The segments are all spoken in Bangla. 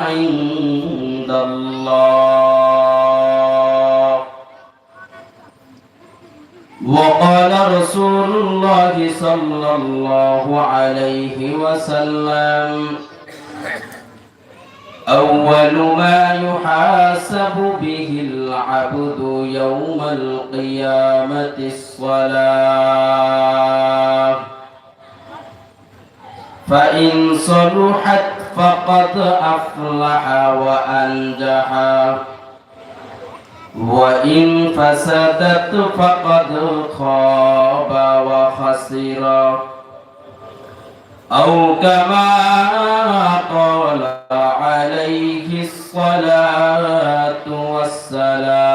عند الله. وقال رسول الله صلى الله عليه وسلم أول ما يحاسب به العبد يوم القيامة الصلاة. فإن صلحت فقد أفلح وأنجح. وإن فسدت فقد خاب وخسر. أو كما قال عليه الصلاة والسلام.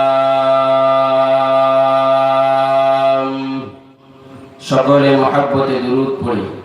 شكر محبة درود পড়ি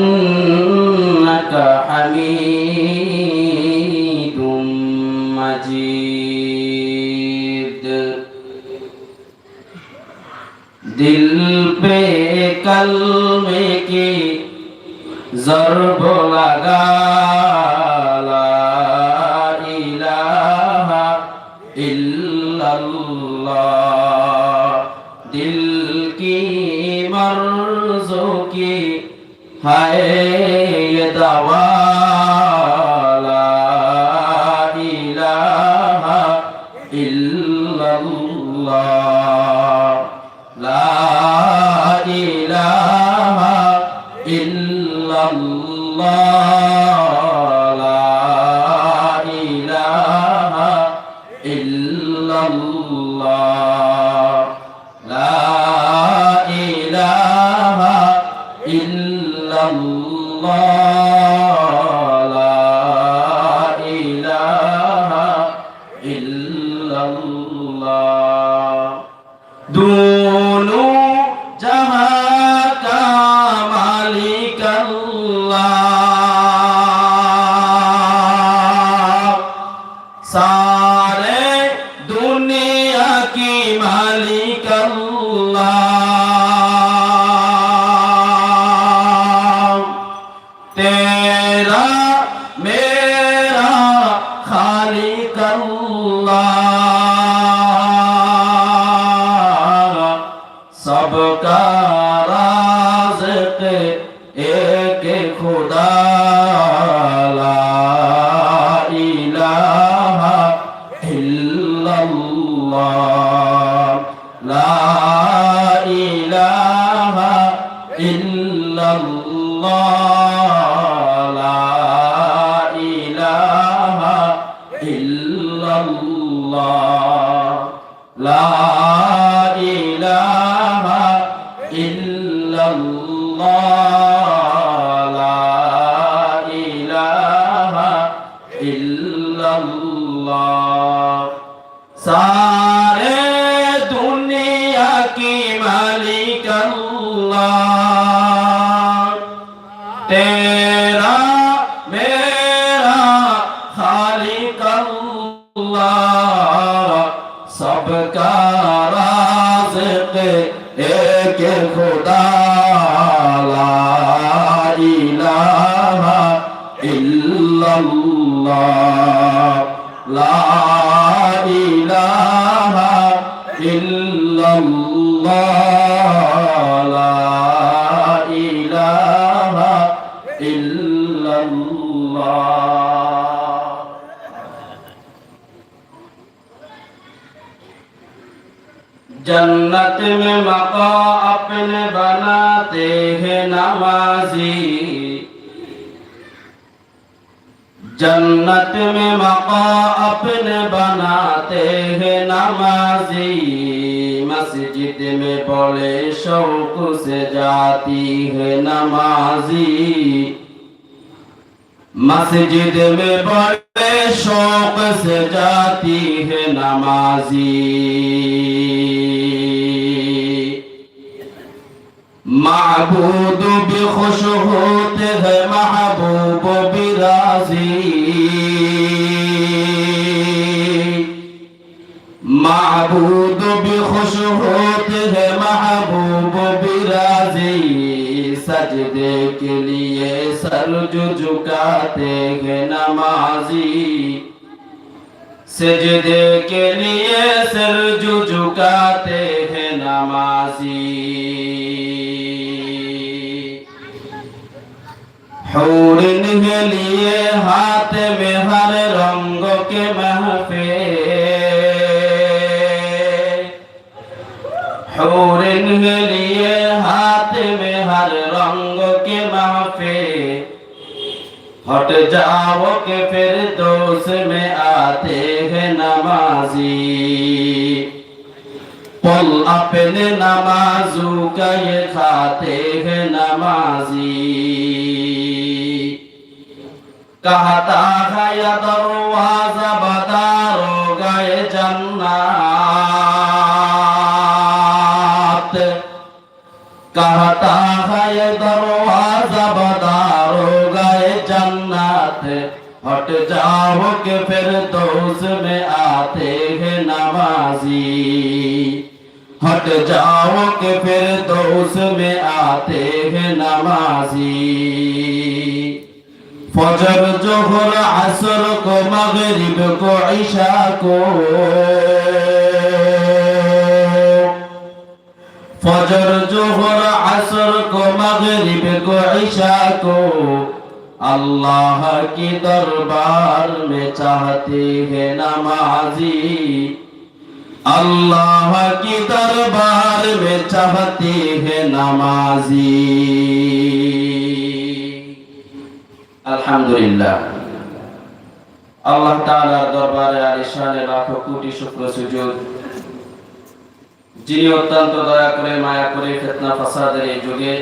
কলমে কি লাগা দিল কি মর্জো কি হায় দাবা دون এক খোদা الله جنت میں مقا اپنے بناتے ہیں نمازی جنت میں مقا اپنے بناتے ہیں نمازی मस्जिद में बड़े शौक से जाती है नमाजी मस्जिद में बड़े शौक से जाती है नमाजी माबूद भी खुश होते हैं महबूब भी राजी معبود بھی خوش ہوتے ہیں، محبوب بھی راضی۔ سجدے کے لیے سر جو جھکاتے ہیں نمازی۔ سجدے کے لیے سر جو جھکاتے ہیں نمازی۔ حورن کے لیے ہاتھ میں ہر رنگوں کے محفے हौरन के लिए हाथ में हर रंग के महफे हट जाओ के फिर दोष में आते हैं नमाजी पल अपने नमाजू का ये खाते हैं नमाजी कहता है या दरवाजा बतारो गए जन्नत کہتا ہے دروازہ دروازہ بدارو گئے جنت ہٹ جاؤ کہ پھر دوس میں آتے ہیں نمازی ہٹ جاؤ کہ پھر دوس میں آتے ہیں نمازی فجر جوہر عصر کو مغرب کو عشاء کو फजर जोहर असर को मगरिब को ईशा को अल्लाह की दरबार में चाहते हैं नमाजी अल्लाह की दरबार में चाहते हैं नमाजी আলহামদুলিল্লাহ আল্লাহ তাআলার দরবারে আর ইশানে লাখো কোটি শুকর সুজুদ যিনি অত্যন্ত দয়া করে, মায়া করে ফিতনা ফাসাদের এই যুগে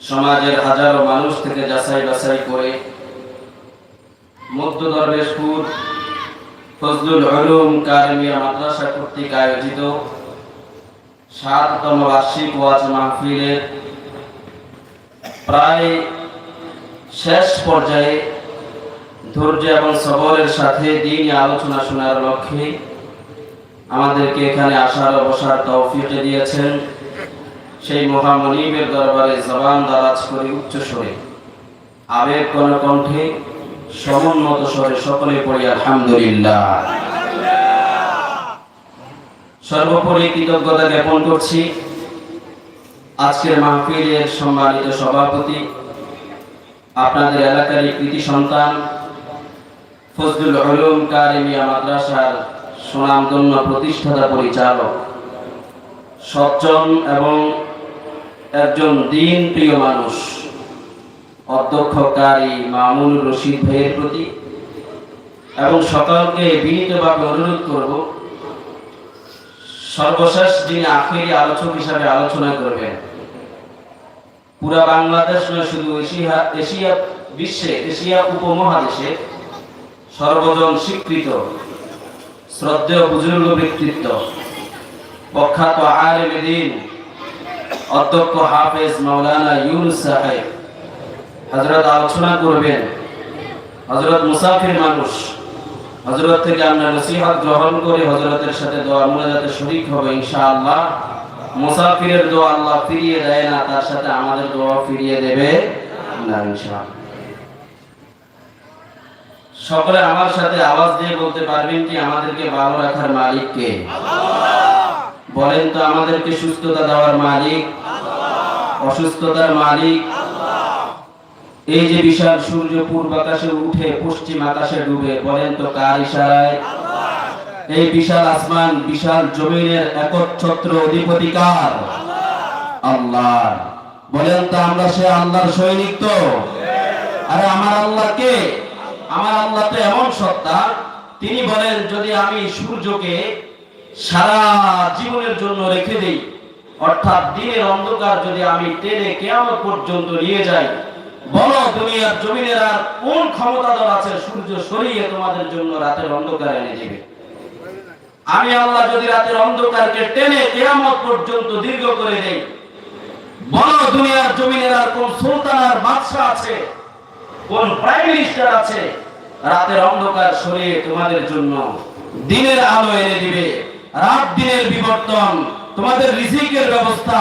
সমাজের হাজারো মানুষ থেকে যাচাই বাছাই করে মধ্য দরবেশপুর ফজলুল উলুম কারিমিয়া মাদ্রাসা কর্তৃক আয়োজিত সাততম বার্ষিক ওয়াজ মাহফিলের প্রায় শেষ পর্যায়ে ধৈর্য এবং সবরের সাথে দিন আলোচনা শোনার লক্ষ্যে আমাদেরকে এখানে আসার ও বসার তৌফিক দিয়েছেন সেই মহামনিবের দরবারে জবান দারাজ করে উচ্চ স্বরে। আবেগ কোন কণ্ঠে সমুন্নত স্বরে সকলে পড়ি আলহামদুলিল্লাহ। সর্বোপরি কৃতজ্ঞতা জ্ঞাপন করছি আজকের মাহফিলের সম্মানিত সভাপতি, আপনাদের এলাকারই কৃতি সন্তান, ফজলুল উলুম কারিমিয়া মাদ্রাসার সুনামধন্য প্রতিষ্ঠাতা পরিচালক। সজ্জন এবং একজন দিন প্রিয় মানুষ অধ্যক্ষ কারি মামুনুর রশিদ ভাইয়ের প্রতি। এবং সকলকে বিনীতভাবে অনুরোধ করব, সর্বশেষ যিনি আখেরি আলোচক হিসাবে আলোচনা করবেন। পুরা বাংলাদেশ নয়, শুধু এশিয়া এশিয়া বিশ্বে, এশিয়া উপমহাদেশে সর্বজন স্বীকৃত। শ্রদ্ধেয় বুজুর্গ ব্যক্তিত্ব, প্রখ্যাত আলেম অধ্যক্ষ হাফেজ মাওলানা ইউনুস সাহেব হজরত আলোচনা করবেন হজরত মুসাফির মানুষ হজরত থেকে আমরা নসিহত গ্রহণ করে হজরতের সাথে দোয়া মোনাজাতে শরীক হবে ইনশাআল্লাহ। মুসাফিরের দোয়া আল্লাহ ফিরিয়ে দেয় না, তার সাথে আমাদের দোয়া ফিরিয়ে দেবে না ইনশাআল্লাহ। সকলে আমার সাথে আওয়াজ দিয়ে বলতে পারবেন কি আমাদেরকে ভালো রাখার মালিক কে? বলেন তো আমাদেরকে সুস্থতা দেওয়ার মালিক। অসুস্থতার মালিক। এই যে বিশাল সূর্য পূর্ব আকাশে উঠে পশ্চিম আকাশে ডুবে, বলেন তো কার ইশারায়? এই বিশাল আসমান, বিশাল জমিনের একচ্ছত্র অধিপতিকার আল্লাহ। বলেন তো আমরা সে আল্লাহর সৈনিক তো? আরে আমার আল্লাহকে আমার আল্লাহ তো এমন সত্তা, তিনি বলেন, যদি আমি সূর্যকে সারা জীবনের জন্য রেখে দেই, অর্থাৎ দিনের অন্ধকার যদি আমি টেনে কেয়ামত পর্যন্ত নিয়ে যাই, বলো দুনিয়ার জমিনের আর কোন ক্ষমতাধর আছে সূর্য সরিয়ে তোমাদের জন্য রাতের অন্ধকার এনে দিবে? আমি আল্লাহ যদি রাতের অন্ধকারকে টেনে কেয়ামত পর্যন্ত দীর্ঘ করে দেই, বলো দুনিয়ার জমিনের আর কোন সুলতান আর বাদশাহ আছে কোন প্রাইম মিনিস্টার আছে রাতের অন্ধকার সরিয়ে তোমাদের জন্য দিনের আলো এনে দিবে। রাত দিনের বিবর্তন তোমাদের রিজিকের ব্যবস্থা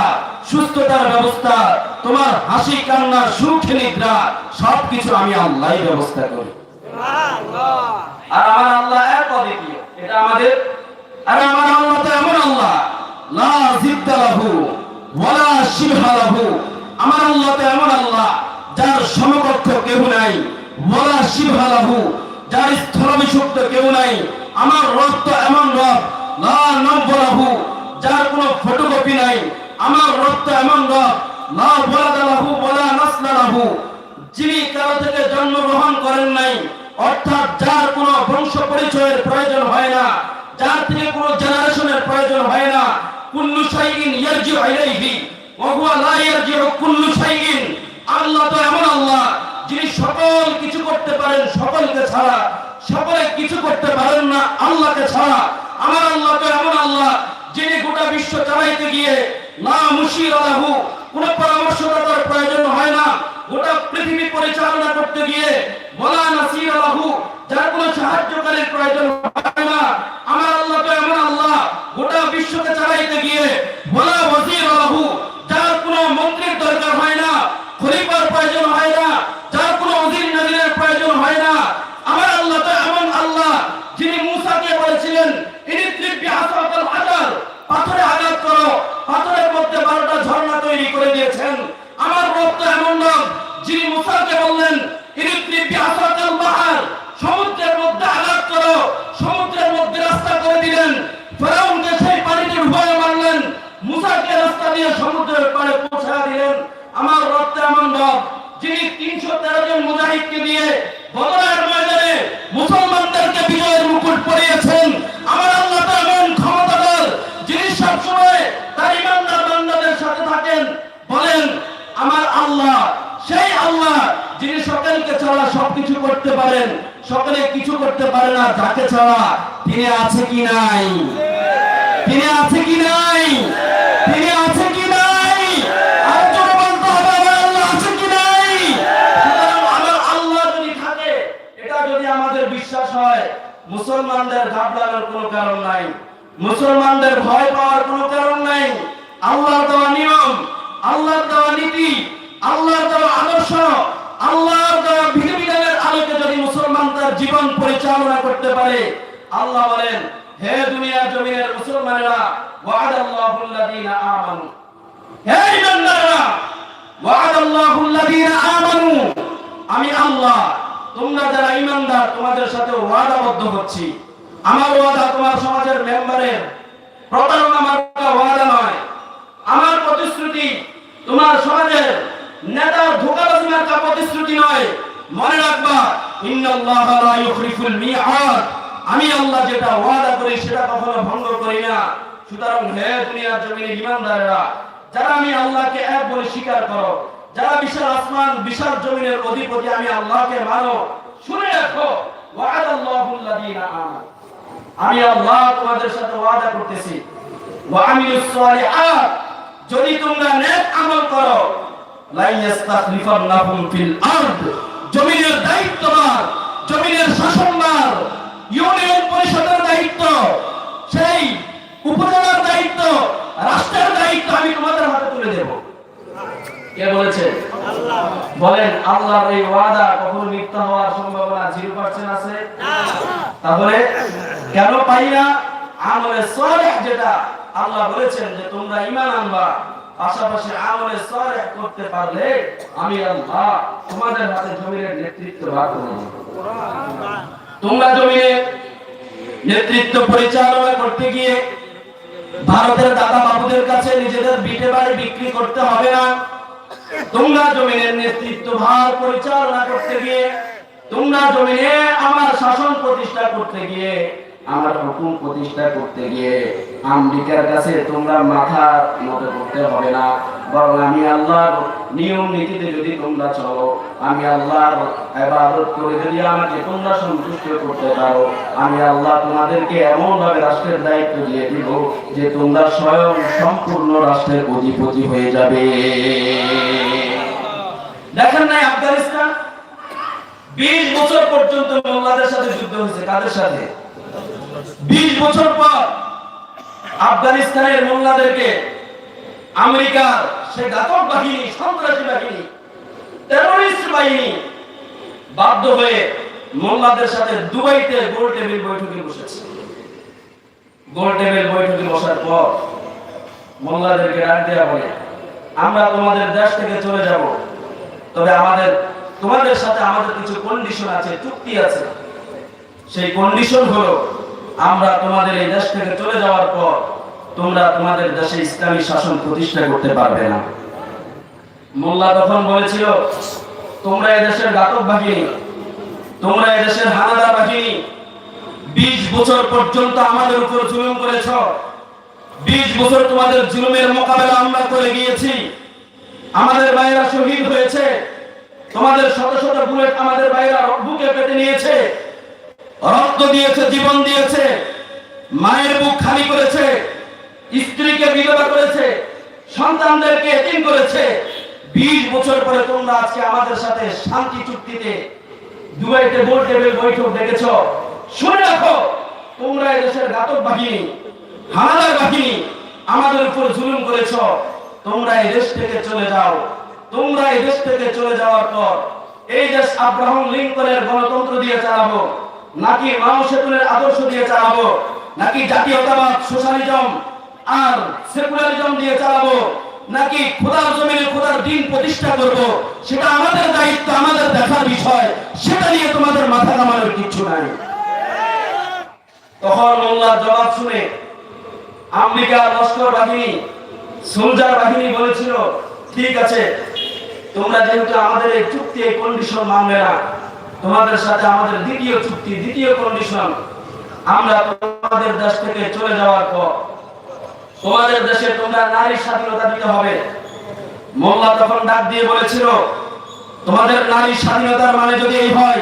সুস্থতার ব্যবস্থা তোমার হাসি কান্না সুখ নিদ্রা সবকিছু আমি আল্লাহই ব্যবস্থা করি। আর আমার আল্লাহ এক অদ্বিতীয়। এটা আমাদের আর আমার আল্লাহ তো এমন আল্লাহ। লা জিদ্দা লাহু ওয়ালা শিবহা লাহু। আমার আল্লাহ তো এমন আল্লাহ। যার সমকক্ষ কেউ নাই, ওয়ালা শিবহা লাহু যার স্থলবিশুদ্ধ কেউ নাই, আমার রব তো এমন রব, লা নব্বলাহু যার কোনো ফটোকপি নাই, আমার রব তো এমন রব, লা ওয়ালাদা লাহু ওয়ালা নাসলা লাহু যিনি কারও থেকে জন্মগ্রহণ করেন নাই, অর্থাৎ যার কোনো বংশ পরিচয়ের প্রয়োজন হয় না, যার থেকে কোনো জেনারেশনের প্রয়োজন হয় না, কুল্লু শাইইন ইয়ারজিউ ইলাইহি ওয়া হুয়া লা ইয়ারজিউ কুল্লু শাইইন। আল্লাহ তো এমন আল্লাহ যিনি সকল কিছু করতে পারেন সকলকে ছাড়া। সকলে কিছু করতে পারেন না, আল্লাহকে ছাড়া। আমার আল্লাহ তো এমন আল্লাহ যিনি গোটা বিশ্ব চালাইতে গিয়ে না মুশির আলাহু, কোন পরামর্শদাতার প্রয়োজন হয় না। গোটা পৃথিবী পরিচালনা করতে গিয়ে বলা নাসির আলাহু, যার কোনো সাহায্যকারীর প্রয়োজন হয় না আমার আল্লাহ তো এমন আল্লাহ গোটা বিশ্বকে চালাইতে গিয়ে বলা ওয়াজির আলাহু যার কোনো মন্ত্রীর দরকার হয় না খলিফার প্রয়োজন হয় না যার কোনো অধীর নাজিরের প্রয়োজন হয় না আমার আল্লাহ তো এমন আল্লাহ যিনি মূসাকে বলেছিলেন ইনি ত্রিপি হাসাল হাজার পাথরে আঘাত করো পাথরের মধ্যে বারোটা ঝর্ণা তৈরি করে দিয়েছেন আমার রব তো এমন রব যিনি মুসাকে বললেন ইনি ত্রিপি হাসাল বাহার সমুদ্রের মধ্যে আঘাত করো সমুদ্রের মধ্যে রাস্তা করে দিলেন ফেরাউনকে সেই পানিতে ডুবাইয়ে মারলেন মুসাকে রাস্তা দিয়ে সমুদ্রের পাড়ে পৌঁছা দিলেন আমার রব তো এমন রব, যিনি তিনশো তেরো জন মুজাহিদকে দিয়ে বদরের ময়দানে মুসলমানদেরকে বিজয়ের মুকুট পরিয়েছেন। আমার আল্লাহ এমন ক্ষমতাধর, যিনি সবসময় তার ইমানদার বান্দাদের সাথে থাকেন। বলেন, আমার আল্লাহ, সেই আল্লাহ যিনি সকলকে ছাড়া সবকিছু করতে পারেন, সকলে কিছু করতে পারে না, যাকে ছাড়া তিনি আছে কি নাই? তিনি আছে কি নাই? তিনি আছে কি নাই? আর বলতে হবে, আমার আল্লাহ আছে কি নাই? আমার আল্লাহ যদি থাকে, এটা যদি আমাদের বিশ্বাস হয়, মুসলমানদের ঘাবড়ানোর কোনো কারণ নাই। মুসলমানদের ভয় পাওয়ার কোনো কারণ নাই। আল্লাহর দেওয়া নিয়ম, আল্লাহর দেওয়া নীতি, আল্লাহর দেওয়া আদর্শ, আল্লাহর দেওয়া বিধিবিধানের আলোকে যদি মুসলমান তার জীবন পরিচালনা করতে পারে, আল্লাহ বলেন হে দুনিয়ার জমিনের মুসলমানেরা ওয়াদাল্লাহুল্লাযীনা আমানু। হে ইমানদাররা ওয়াদাল্লাহুল্লাযীনা আমানু। আমি আল্লাহ, তোমরা যারা ইমানদার, তোমাদের সাথে ওয়াদাবদ্ধ হচ্ছি। আমার ওয়াদা তোমার সমাজের মেম্বারের। প্রতারণা মার্কা ওয়াদা নয়। আমার প্রতিশ্রুতি তোমার সমাজের নেতার ধোকাবাজি মার্কা প্রতিশ্রুতি নয়। মনে রাখবা, ইন্নাল্লাহ লা ইউখলিফুল মিআদ। আমি আল্লাহ যেটা ওয়াদা করি, সেটা কখনো ভঙ্গ করি না। সুতরাং হে দুনিয়ার জমিনে ইমানদারেরা, যারা আমি আল্লাহকে এক বলে স্বীকার করো, যারা বিশাল আসমান, বিশাল জমিনের অধিপতি আমি আল্লাহকে মানো, শুনে রাখো ওয়াদাল্লাহুল্লাযীনা আমানু। আমি আল্লাহ তোমাদের সাথে ওয়াদা করতেছি। ওয়া আমিলুস সালিহাত, যদি তোমরা নেক আমল করো লা ফিল আরদ। জমিনের দায়িত্ববার জমিনের শাসনবার ইউনিয়ন পরিষদের দায়িত্ব, সেই উপজেলার দায়িত্ব, রাষ্ট্রের দায়িত্ব আমি তোমাদের হাতে তুলে দেব। কে বলেছে? বলেন, আল্লাহর এই ওয়াদা কখনো মিথ্যা হওয়ার সম্ভাবনা জিরো পার্সেন্ট আছে? তাহলে কেন পাই আমলে সলেহ যেটা আল্লাহ বলেছেন যে তোমরা ঈমান আনবা, পাশাপাশি আমলে সলেহ করতে পারলে আমি আল্লাহ তোমাদের হাতে জমিনের নেতৃত্ব ভাগ করব। তোমরা জমিনে নেতৃত্ব পরিচালনা করতে গিয়ে ভারতের দাদা বাবুদের কাছে নিজেদের বিটে বাড়ি বিক্রি করতে হবে না। তোমরা জমিনের নেতৃত্ব ভার পরিচালনা করতে গিয়ে, তোমরা জমিনে আমার শাসন প্রতিষ্ঠা করতে গিয়ে আমার হুকুম প্রতিষ্ঠা করতে গিয়ে আমেরিকার কাছে তোমরা মাথা মতো করতে হবে না। বরং আমি আল্লাহর নিয়ম নীতিতে যদি তোমরা চলো, আমি আল্লাহর ইবাদত করে যদি আমাকে তোমরা সন্তুষ্ট করতে পারো, আমি আল্লাহ তোমাদেরকে এমনভাবে রাষ্ট্রের দায়িত্ব দিয়ে দিব যে তোমরা স্বয়ং সম্পূর্ণ রাষ্ট্রের অধিপতি হয়ে যাবে। দেখেন নাই আফগানিস্তান? বিশ বছর পর্যন্ত মোল্লাদের সাথে যুদ্ধ হয়েছে কাদের সাথে? বিশ বছর পর আফগানিস্তানের মোল্লাদেরকে আমেরিকার সে ঘাতক বাহিনী, সন্ত্রাসী বাহিনী টেরোরিস্ট বাহিনী বাধ্য হয়ে মোল্লাদের সাথে দুবাইতে গোল টেবিল বৈঠকে বসেছে। গোল টেবিল বৈঠকে বসার পর মোল্লাদেরকে ডাক দেওয়া বলে আমরা তোমাদের দেশ থেকে চলে যাব, তবে আমাদের, তোমাদের সাথে আমাদের কিছু কন্ডিশন আছে, চুক্তি আছে। সেই কন্ডিশন হলো, আমরা তোমাদের এই দেশ থেকে চলে যাওয়ার পর তোমরা তোমাদের দেশে ইসলামী শাসন প্রতিষ্ঠা করতে পারবে না। মোল্লা তখন বলেছিল, তোমরা এই দেশের ঘাতক বাহিনী, তোমরা এই দেশের হানাদার বাহিনী, বিশ বছর পর্যন্ত আমাদের উপর জুলুম করেছ, বিশ বছর তোমাদের জুলুমের মোকাবেলা আমরা করে গিয়েছি, আমাদের ভাইয়েরা শহীদ হয়েছে, তোমাদের শত শত বুলেট আমাদের ভাইয়েরা বুকে পেতে নিয়েছে রক্ত দিয়েছে, জীবন দিয়েছে, মায়ের বুক খালি করেছে, স্ত্রীকে বিধবা করেছে, সন্তানদেরকে এতিম করেছে। বিশ বছর পরে তোমরা আজকে আমাদের সাথে শান্তি চুক্তিতে দুবাইতে গোল টেবিল বৈঠক দেখেছ। শুনে রাখো, তোমরা এদেশের ঘাতক বাহিনী, হানাদার বাহিনী, আমাদের উপর জুলুম করেছ। তোমরা এই দেশ থেকে চলে যাও। তোমরা এই দেশ থেকে চলে যাওয়ার পর এই দেশ আব্রাহাম লিঙ্কনের গণতন্ত্র দিয়ে চালাবো। নাকি মাও সেতুনের আদর্শ দিয়ে চালাবো? নাকি জাতীয়তাবাদ, সোশ্যালিজম আর সেকুলারিজম দিয়ে চালাবো? নাকি খোদার জমিনে খোদার দিন প্রতিষ্ঠা করব? সেটা আমাদের দায়িত্ব, আমাদের দেখার বিষয়। সেটা নিয়ে তোমাদের মাথা কামানোর কিচ্ছু নাই। তখন মোল্লার জবাব শুনে আমেরিকার লস্কর বাহিনী, সোলজার বাহিনী বলেছিল, ঠিক আছে, তোমরা যেহেতু আমাদের এই চুক্তি এই কন্ডিশন মানবে না তোমাদের সাথে আমাদের দ্বিতীয় চুক্তি, দ্বিতীয় কন্ডিশন আমরা তোমাদের দেশ থেকে চলে যাওয়ার পর, তোমাদের দেশে তোমরা নারী স্বাধীনতা দিতে হবে। মোল্লা তখন ডাক দিয়ে বলেছিল, তোমাদের নারী স্বাধীনতার মানে যদি এই হয়,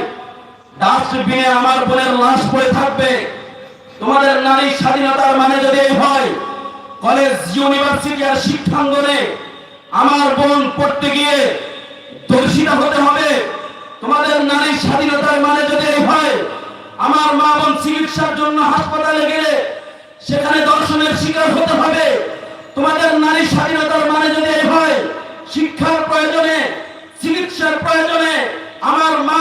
ডাস্টবিনে আমার বোনের লাশ পড়ে থাকবে। তোমাদের নারী স্বাধীনতার মানে যদি এই হয়, কলেজ ইউনিভার্সিটি আর শিক্ষাঙ্গনে আমার বোন পড়তে গিয়ে দর্শিতা হতে হবে। তোমাদের নারী স্বাধীনতার মানে যদি এই হয়, আমার মা বোন চিকিৎসার জন্য হাসপাতালে গেলে সেখানে দর্শনের শিকার হতে হবে। তোমাদের নারী স্বাধীনতার মানে যদি এই হয়, শিক্ষার প্রয়োজনে, চিকিৎসার প্রয়োজনে আমার মা